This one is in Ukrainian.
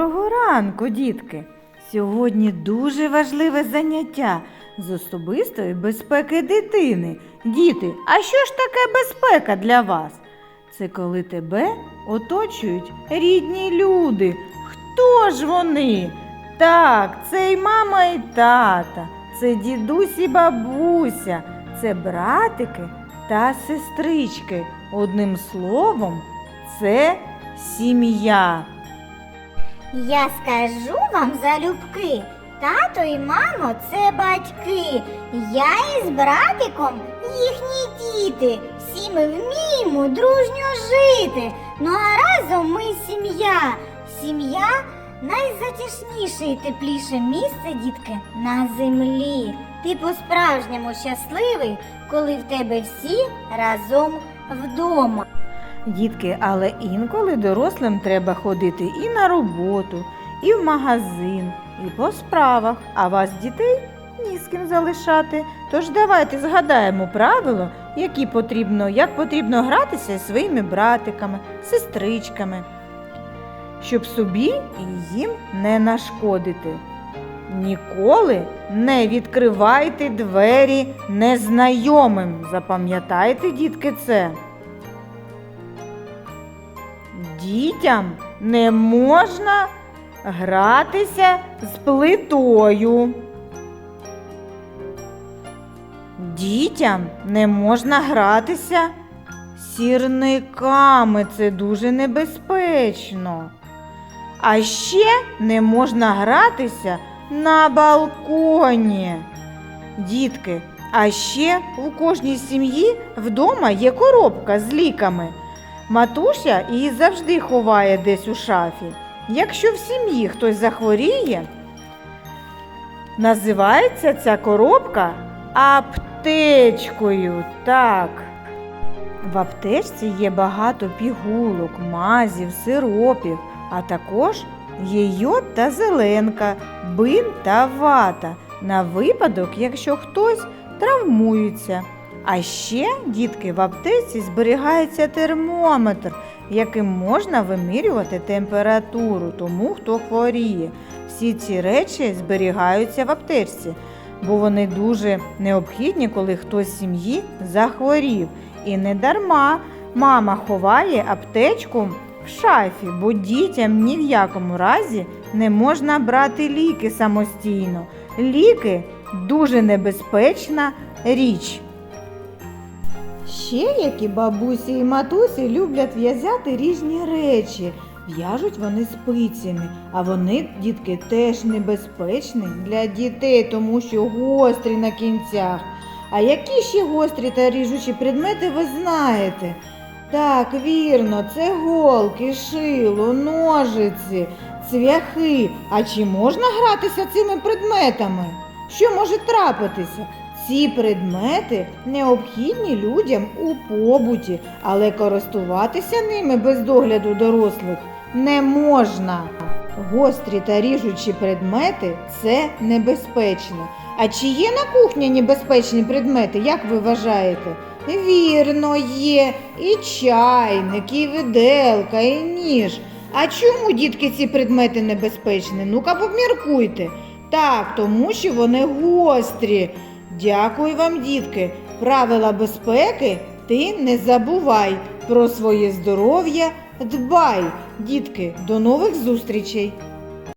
Доброго ранку, дітки! Сьогодні дуже важливе заняття з особистої безпеки дитини. Діти, а що ж таке безпека для вас? Це коли тебе оточують рідні люди. Хто ж вони? Так, це й мама, і тата, це дідусь і бабуся, це братики та сестрички. Одним словом, це сім'я. Я скажу вам залюбки, тато і мамо це батьки. Я із братиком їхні діти. Всі ми вміємо дружньо жити. Ну а разом ми сім'я. Сім'я найзатішніше і тепліше місце, дітки, на землі. Ти по-справжньому щасливий, коли в тебе всі разом вдома. Дітки, але інколи дорослим треба ходити і на роботу, і в магазин, і по справах, а вас дітей ні з ким залишати. Тож давайте згадаємо правило, які потрібно, як потрібно гратися зі своїми братиками, сестричками, щоб собі і їм не нашкодити. Ніколи не відкривайте двері незнайомим. Запам'ятайте, дітки, це. Дітям не можна гратися з плитою. Дітям не можна гратися сірниками. Це дуже небезпечно. А ще не можна гратися на балконі. Дітки, а ще у кожній сім'ї вдома є коробка з ліками. Матуся її завжди ховає десь у шафі. Якщо в сім'ї хтось захворіє, називається ця коробка аптечкою. Так. В аптечці є багато пігулок, мазів, сиропів, а також є йод та зеленка, бин та вата на випадок, якщо хтось травмується. А ще, дітки, в аптеці зберігається термометр, яким можна вимірювати температуру тому, хто хворіє. Всі ці речі зберігаються в аптечці, бо вони дуже необхідні, коли хтось з сім'ї захворів. І не дарма мама ховає аптечку в шафі, бо дітям ні в якому разі не можна брати ліки самостійно. Ліки дуже небезпечна річ. Ще які бабусі і матусі люблять в'язати різні речі. В'яжуть вони спицями, а вони, дітки, теж небезпечні для дітей, тому що гострі на кінцях. А які ще гострі та ріжучі предмети ви знаєте? Так, вірно, це голки, шило, ножиці, цвяхи. А чи можна гратися цими предметами? Що може трапитися? Ці предмети необхідні людям у побуті, але користуватися ними без догляду дорослих не можна. Гострі та ріжучі предмети це небезпечно. А чи є на кухні небезпечні предмети, як ви вважаєте? Вірно, є і чайник, і виделка, і ніж. А чому, дітки, ці предмети небезпечні? Ну-ка поміркуйте. Так, тому що вони гострі. Дякую вам, дітки. Правила безпеки ти не забувай. Про своє здоров'я дбай. Дітки, до нових зустрічей!